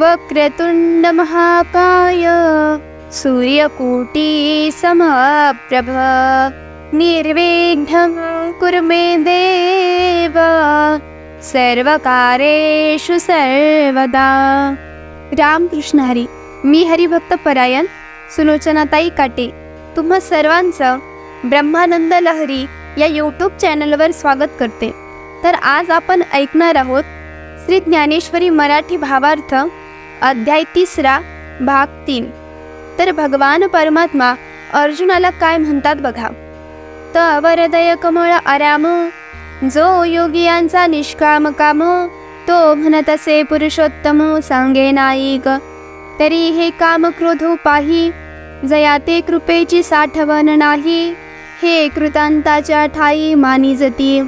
वक्रतुंड महाकाय सूर्यकोटी समप्रभ। निर्विघ्नं कुरु मे देव। सर्वकारेषु सर्वदा। रामकृष्ण हरी मी हरिभक्त परायण सुलोचनाताई काटे। तुम्हा सर्वांचं ब्रह्मानंद लहरी या यूट्यूब चॅनलवर स्वागत करते. तर आज आपण ऐकणार आहोत श्री ज्ञानेश्वरी मराठी भावार्थ अध्याय तिसरा भाग तीन. तर भगवान परमात्मा अर्जुनाला काय म्हणतात बघा. तव हृदय कमळ आराम जो योगियांचा निष्काम काम तो म्हणत असे पुरुषोत्तम सांगे नाईक. तरी हे काम क्रोधो पाही जया ते कृपेची साठवण नाही. हे कृतांताच्या ठाई मानी जती.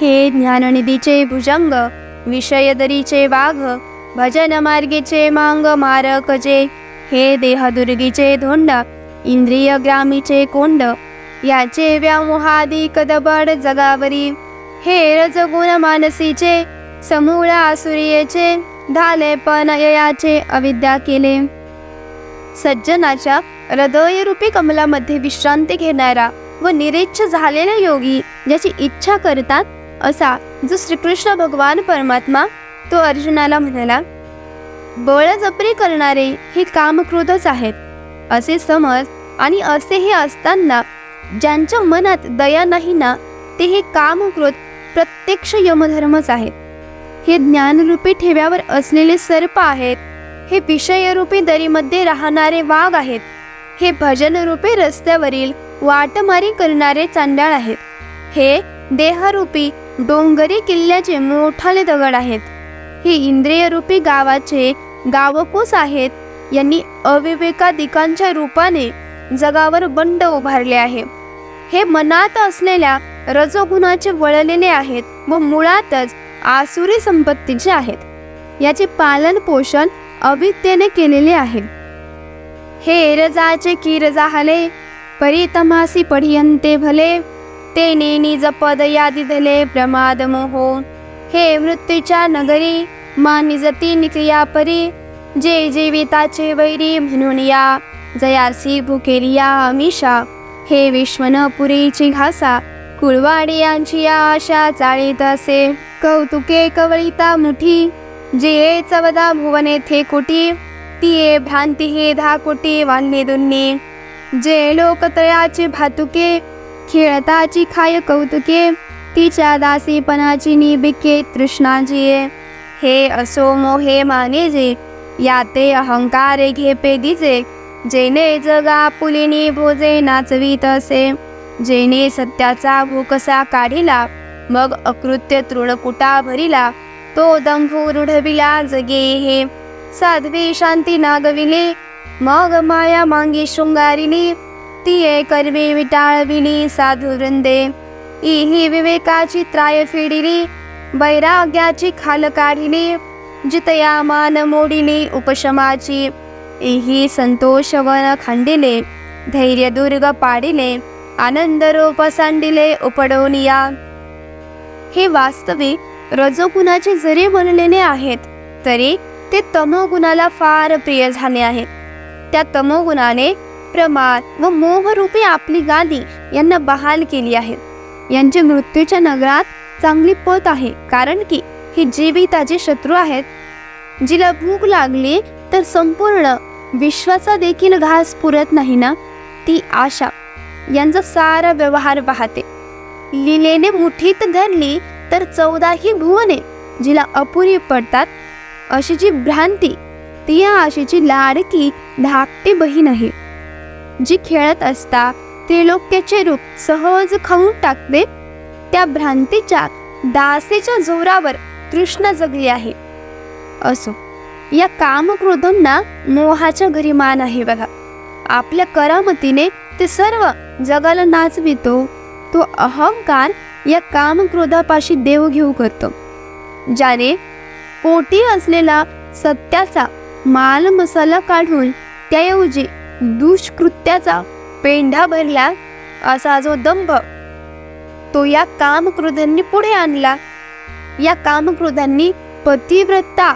हे ज्ञाननिधीचे भुजंग विषयदरीचे वाघ भजन मार्गीचे मांग मारकजे हे देहदुर्गीचे धोंड इंद्रिय ग्रामीचे कोंड याचे व्यामोहादी कदबड जगावरी हे रजगुण मानसीचे समूळ आसुरियेचे धाले पण ययाचे अविद्या केले. सज्जनाच्या हृदयरूपी कमलामध्ये विश्रांती घेणारा व निरीच्छ झालेला योगी ज्याची इच्छा करतात असा जो श्रीकृष्ण भगवान परमात्मा तो अर्जुनाला म्हणाला बळजबरी करणारे हे कामक्रोधच आहेत. असे समज आणि असे हे असताना ज्यांच्या मनात दया नाही ना ते हे कामक्रोध प्रत्यक्ष यमधर्मच आहेत. हे ज्ञानरूपी ठेव्यावर असलेले सर्प आहेत. हे विषयरूपी दरीमध्ये राहणारे वाघ आहेत. हे भजनरूपी रस्त्यावरील वाटमारी करणारे चांडाळ आहेत. हे देहरूपी डोंगरी किल्ल्याचे मोठाले दगड आहेत. हे इंद्रियरूपी गावाचे गावकूस आहेत. यांनी अविवेकाधिकांच्या रूपाने जगावर बंड उभारले आहे. हे मनात असलेल्या रजोगुणाचे वळलेले आहेत व मुळातच आसुरी संपत्तीचे आहेत. याचे पालन पोषण अविद्येने केलेले आहे. हे रजाचे की रजा हले परितमासी पढियंते भले ते नेनी जपद यादी धले प्रमाद मोहो हे मृत्यूच्या नगरी मानिजती निक्रियापरी परी जे जीविताचे वैरी म्हणून या जयासी भुकेलिया अमिषा हे विश्वन पुरीची घासा कुळवाडी यांची या आशा चाळीत असे कौतुके कवळिता मुठी जे चवदा भुवने थे कोटी तिये भ्रांती हे धा कोटी वान्हे दुन्नी जे लोकतळाचे भातुके खेळताची खाय कौतुके तिच्या दासीपणाची निबिके तृष्णाची हे असो मोहे मानेजे या ते अहंकारे घेपे दिजे जेने जगा पुलिनी भोजे नाचवीत असे. जेने सत्याचा भूकसा काढिला मग अकृत्य तृणकुटा भरिला तो दंभू रुढविला जगे हे. साध्वी शांती नागविले मग माया मांगी शृंगारिली तिये करवी विटाळविली साधू वृंदे. इही विवेकाची त्राय फिडिली वैराग्याची खाल काढिली जितया मान मोडिली उपशमाची। इही संतोष वन खंडिले धैर्य दुर्ग पाडिले आनंद रूप सांडिले उपडोनिया। हे वास्तविक रजोगुणाचे जरी बनलेले आहेत तरी ते तमोगुणाला फार प्रिय झाले आहेत त्या तमोगुणाने प्रमाद व मोहरूपी आपली गादी यांना बहाल केली आहे। यांची मृत्यूच्या नगरात चांगली पत आहे. कारण की ही जीविताचे शत्रू आहेत. जिला भूक लागली तर संपूर्ण विश्वाचा देखील घास पुरत नाही ना? ती आशा. यांचा सारा व्यवहार वाहते. लिलेने मुठीत धरली तर चौदाही भुवने जिला अपुरी पडतात. अशी जी भ्रांती ती या आशेची लाडकी धाकटी बहीण आहे. जी खेळत असता त्रिलोक्याचे रूप सहज खाऊन टाकते. त्या भ्रांतीच्या दासेच्या जोरावर तृष्णा जगली आहे. असो या कामक्रोधांना मोहाच्या घरी मान आहे बघा. आपल्या करामतीने ते सर्व जगाला नाचवितो. तो अहंकार या कामक्रोधापाशी देवघेऊ करतो. ज्याने पोटी असलेला सत्याचा माल मसाला काढून त्याऐवजी दुष्कृत्याचा पेंढा भरला असा जो दंभ तो या कामक्रोधांनी पुढे आणला. या कामक्रोधांनी पतिव्रता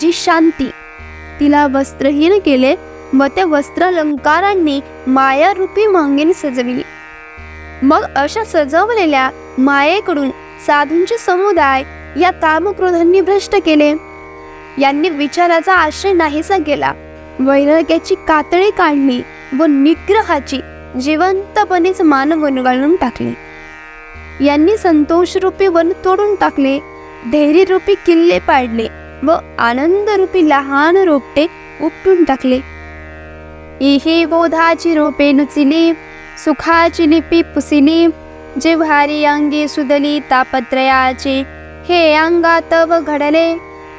जी शांती तिला वस्त्रहीन केले व त्या वस्त्रालंकारांनी मायारूपी मांगेने सजविली. मग अशा सजवलेल्या मायेकडून साधूंचे समुदाय या कामक्रोधांनी भ्रष्ट केले. यांनी विचाराचा आश्रय नाहीसा केला. वैराग्याची कातळी काढली. व निग्रहाची जिवंतपणेच मान गुणगाळून टाकली. यांनी संतोषरूपी वन तोडून टाकले धैर्यरूपी किल्ले पाडले व आनंदरूपी लहान रोपटे उपटून टाकले. इहे बोधाची रोपे नुचिली सुखाची लिपी पुसिली जिव्हारी अंगी सुदली तापत्रयाचे हे अंगात व घडले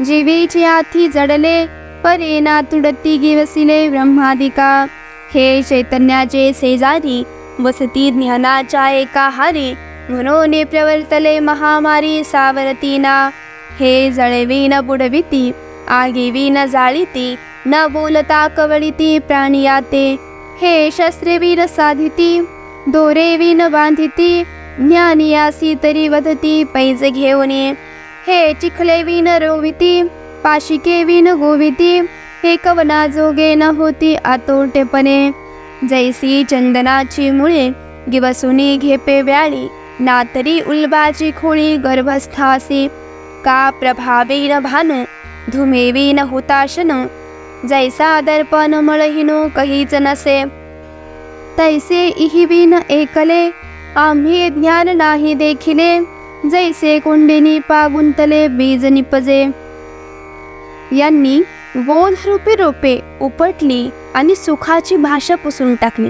जीवेची आथी जडले परेना तुडती गिवसिले ब्रह्मादिका. हे चैतन्याचे शेजारी वसती ज्ञानाच्या एका हारी म्हणून प्रवर्तले महामारी सावरतीना. हे जळवीन बुडविती आगीवीन जाळीती न बोलता कवळीती प्राणियाते. हे शस्त्रेवीन साधिती दोरेवीन बांधिती ज्ञानियासी तरी वदती पैज घेऊन हे चिखलेवी न रोविती पाशिकेवी न गोविती हे कवना जोगे न होती आतोटेपणे. जैसी चंदनाची मुळे गिवसुनी घेपे व्याळी नातरी उल्बाची खोळी गर्भस्थासी. का प्रभावी न भान धुमेवी न हुताशन जैसा दर्पण मळहिनो कहीच नसे. तैसे इहिविन एकले आम्ही ज्ञान नाही देखिले जैसे कोंडिनी पागुंतले बीज निपजे. यांनी बोधरूपी रोपे उपटली आणि सुखाची भाषा पुसून टाकली.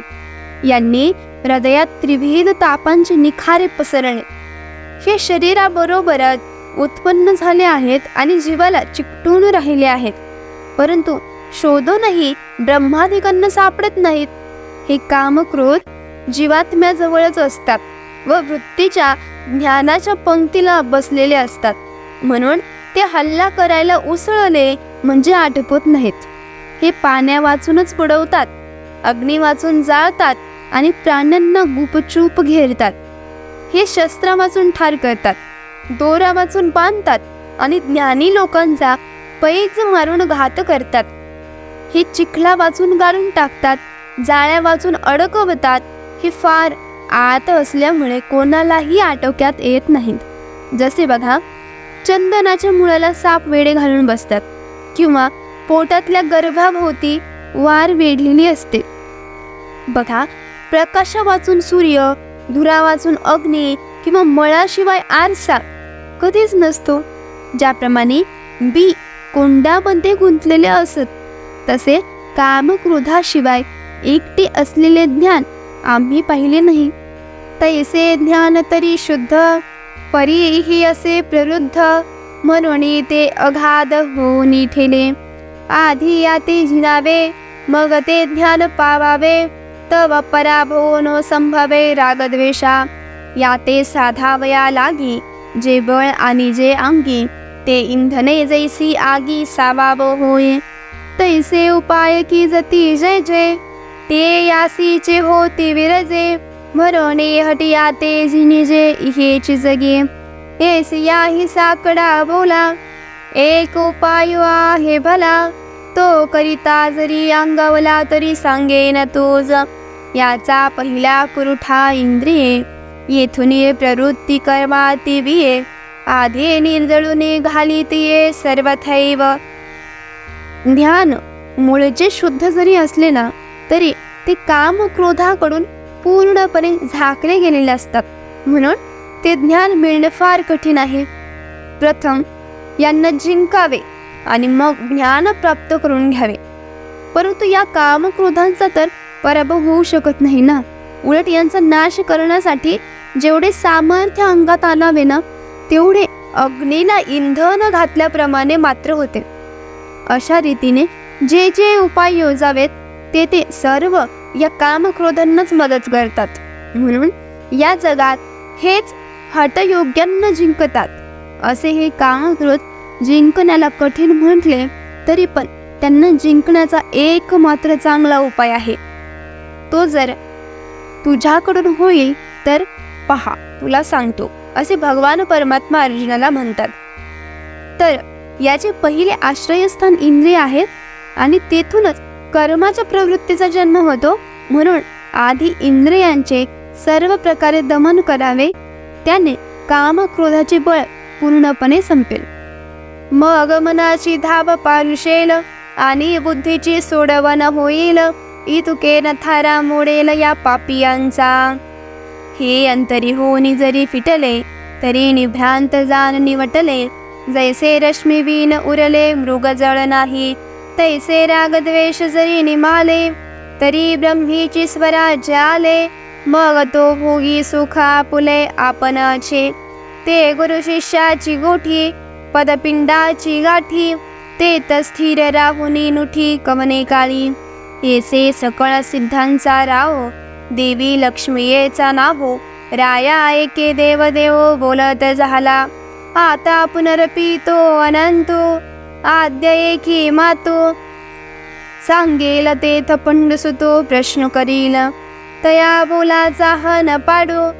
यांनी हृदयात त्रिविध तापांचे निखारे पसरले. हे शरीराबरोबरच उत्पन्न झाले आहेत आणि जीवाला चिकटून राहिले आहेत. परंतु शोधूनही ब्रह्मादिकांना सापडत नाहीत. हे कामक्रोध जीवात्म्याजवळच असतात व वृत्तीच्या ज्ञानाच्या पंक्तीला बसलेले असतात. म्हणून ते हल्ला करायला उसळले म्हणजे आटपत नाहीत. हे पाण्या वाचूनच बुडवतात अग्नी वाचून जाळतात आणि प्राण्यांना गुपचूप घेरतात. हे शस्त्र वाचून ठार करतात दोरा वाचून बांधतात आणि ज्ञानी लोकांचा पैज मारून घात करतात. हे चिखला वाचून गाळून टाकतात जाळ्या वाचून अडकवतात हे फार आत असल्यामुळे कोणालाही आटोक्यात येत नाहीत. जसे बघा चंदनाच्या मुळाला साप वेडे घालून बसतात. किंवा पोटातल्या गर्भाभोवती वार वेढलेली असते. बघा प्रकाशा वाचून सूर्य धुरा वाचून अग्नी किंवा मळाशिवाय आरसा कधीच नसतो. ज्याप्रमाणे बी कोंडामध्ये गुंतलेले असत तसे कामक्रोधाशिवाय एकटे असलेले ज्ञान आम्ही पाहिले नाही. तैसे ज्ञान तरी शुद्ध परीही असे प्रवृद्ध म्हणून ते अगाध होऊन ठेले आधी याते झिनावे मग ते ज्ञान पावावे. तव पराभव नो संभवे रागद्वेषा. या ते साधावया लागी जे बळ आणि जे अंगी ते इंधने जैसी आगी सावाव होय. तैसे उपाय की जती जय जय ते यासीचे होती विरजे. म्हणून हटिया ते झिनिजे हे जगे हेस याही साकडा बोला. एक उपाय आहे भला. तो करिता जरी अंगवला तरी सांगेन तोज. याचा पहिला कुरुठा इंद्रिये. येथून ये प्रवृत्ती कर्माती विये आधी निर्जळून घालीत ये सर्वथैव. ध्यान मूळचे शुद्ध जरी असले ना तरी ते काम क्रोधाकडून पूर्णपणे झाकले गेलेले असतात. म्हणून ते ज्ञान मिळणे फार कठीण आहे. प्रथम यांना जिंकावे आणि मग ज्ञान प्राप्त करून घ्यावे. परंतु या कामक्रोधांचा तर पराभव होऊ शकत नाही ना? उलट यांचा नाश करण्यासाठी जेवढे सामर्थ्य अंगात आणावे ना तेवढे अग्नीला इंधन घातल्याप्रमाणे मात्र होते. अशा रीतीने जे जे उपाय योजावेत ते ते सर्व या कामक्रोधांनाच मदत करतात. म्हणून या जगात हेच हटयोग्यांना जिंकतात. असे हे कामकृत जिंकण्याला कठीण म्हटले तरी पण त्यांना जिंकण्याचा एक मात्र चांगला उपाय आहे. तो जर तुझ्याकडून होईल तर पहा तुला सांगतो असे भगवान परमात्मा अर्जुनाला म्हणतात. तर याचे पहिले आश्रयस्थान इंद्रिय आहेत आणि तेथूनच कर्माच्या प्रवृत्तीचा जन्म होतो म्हणून आधी इंद्रियांचे सर्व प्रकारे दमन करावे त्याने कामक्रोधाचे बळ पूर्णपणे संपेल. मग मनाची धाव पारुशेल आणि बुद्धीची सोडवण होईल. इतुके थारा मोडेल या पापियांचा. हे अंतरी होनी जरी फिटले तरी निभ्रांत जान निवटले. जैसे रश्मी बीन उरले मृगजळ नाही. तैसे राग द्वेष जरी निमाले तरी ब्रह्मीची स्वराज्य आले. मग तो भोगी सुखा पुले आपणाचे ते गुरु शिष्याची गोठी पदपिंडाची गाठी. ते स्थिर राहुनी नुठी कवने काळी. येसे सकळ सिद्धांचा राव देवी लक्ष्मीयेचा नावो राया एके देव देव बोलत झाला. आता पुनरपी तो अनंतो आद्य एकी मातो. सांगेल ते थपंड सुतो प्रश्न करील. तया बोलाचा हन पाडू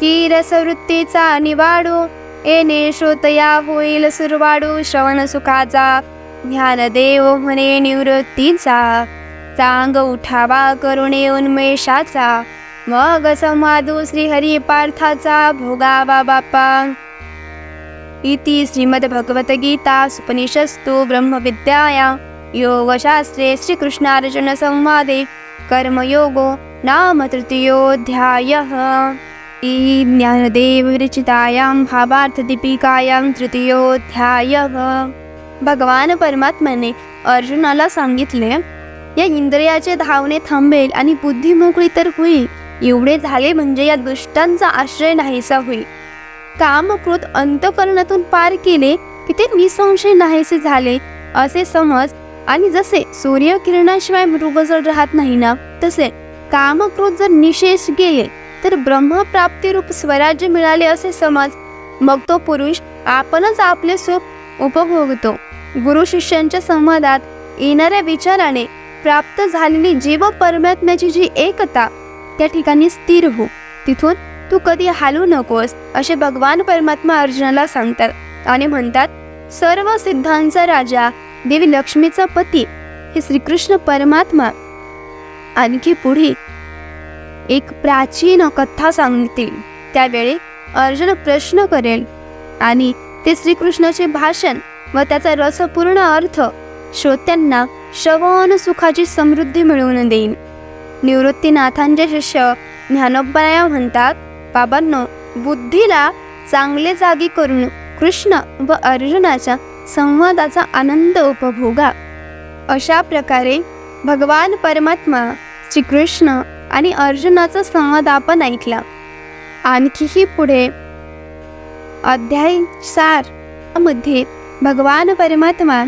की रसवृत्तीचा निवाडू येणे श्रोतया होईल सुरवाडू श्रवण सुखाचा ध्यान देव म्हणे निवृत्तीचा. चांग उठावा करुणे उन्मेषाचा मग संवादो श्रीहरी पार्थाचा भोगावा बापा. इति श्रीमद्भगवद्गीता उपनिषस्तु ब्रह्मविद्याया योगशास्त्रे श्रीकृष्णार्जुनसंवादे कर्मयोगो नाम तृतीयोऽध्यायः ई ज्ञानदेवविरचितायां भावार्थदीपिकायां तृतीयोऽध्यायः। भगवान परमात्माने अर्जुनाला सांगितले या इंद्रियाचे धावणे थांबेल आणि बुद्धी मोकळी तर होईल एवढे झाले म्हणजे या दुष्टांचा आश्रय नाहीसा होईल कामकृत अंतकरणातून पार केले की ते निसंशय नाहीसे झाले. असे समज आणि जसे सूर्यकिरणाशिवाय मृगजळ राहत नाही ना तसे कामक्रोध जर निशेष गेले तर ब्रह्मप्राप्तीरूप स्वराज्य मिळाले असे समज. मग तो पुरुष आपणच आपले सुख उपभोगतो. गुरु शिष्यांच्या संवादात येणाऱ्या विचाराने प्राप्त झालेली जीव परमात्म्याची जी एकता त्या ठिकाणी स्थिर हो. तिथून तू कधी हालू नकोस असे भगवान परमात्मा अर्जुनाला सांगतात आणि म्हणतात सर्व सिद्धांचा राजा देवी लक्ष्मीचा पती हे श्रीकृष्ण परमात्मा आणखी पुढे. एक प्राचीन कथा सांगतील. त्यावेळी अर्जुन प्रश्न करेल आणि ते श्रीकृष्णाचे भाषण व त्याचा रसपूर्ण अर्थ श्रोत्यांना श्रवण सुखाची समृद्धी मिळवून देईल निवृत्तीनाथांचे शिष्य ज्ञानोबराया म्हणतात बाबांनो बुद्धीला चांगले जागी करून कृष्ण व अर्जुनाच्या संवादाचा आनंद उपभोगा. अशा प्रकारे भगवान परमात्मा श्रीकृष्ण आणि अर्जुनाचा संवाद आपण ऐकला. आणखीही पुढे अध्याय सारमध्ये भगवान परमात्मा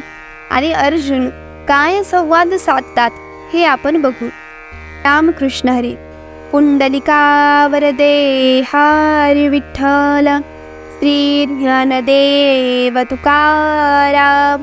आणि अर्जुन काय संवाद साधतात हे आपण बघू. रामकृष्ण हरी पुंडलिकावरदे हरी विठ्ठल श्री ज्ञानदेव तुकाराम.